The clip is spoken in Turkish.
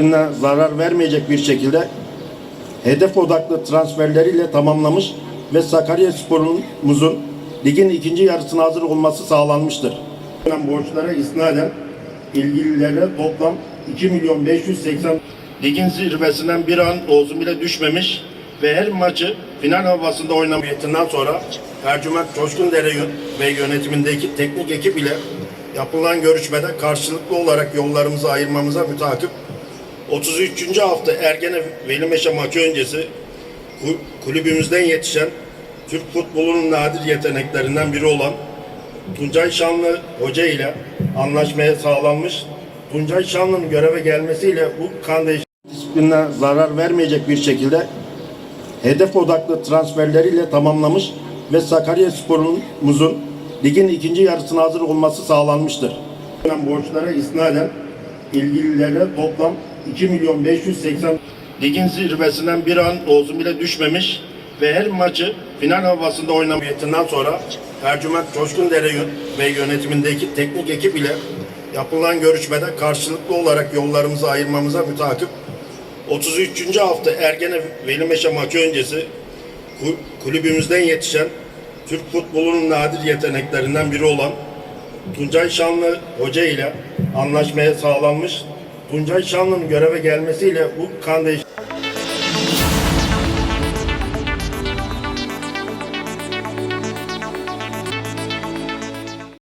disipline zarar vermeyecek bir şekilde hedef odaklı transferleriyle tamamlamış ve Sakarya Spor'umuzun ligin ikinci yarısına hazır olması sağlanmıştır. Borçlara isnaden ilgililere toplam 2 milyon 580 ligin zirvesinden bir an olsun bile düşmemiş ve her maçı final havasında oynamayetinden sonra Ercüment Coşkundere ve yönetimindeki teknik ekip ile yapılan görüşmede karşılıklı olarak yollarımızı ayırmamıza mütakip 33. hafta Ergene Velimeşe maçı öncesi ku- kulübümüzden yetişen Türk futbolunun nadir yeteneklerinden biri olan Tuncay Şanlı Hoca ile anlaşmaya sağlanmış. Tuncay Şanlı'nın göreve gelmesiyle bu kan disipline zarar vermeyecek bir şekilde hedef odaklı transferleriyle tamamlamış ve Sakarya Spor'umuzun ligin ikinci yarısına hazır olması sağlanmıştır. Borçlara isnaden ilgililere toplam 2 milyon 580 ligin zirvesinden bir an olsun bile düşmemiş ve her maçı final havasında oynamayetinden sonra Ercüment Coşkundere ve yönetimindeki teknik ekip ile yapılan görüşmede karşılıklı olarak yollarımızı ayırmamıza mütakip 33. hafta Ergene Velimeşe maçı öncesi ku- kulübümüzden yetişen Türk futbolunun nadir yeteneklerinden biri olan Tuncay Şanlı Hoca ile anlaşmaya sağlanmış. Tuncay Şanlı'nın göreve gelmesiyle bu kan değiş-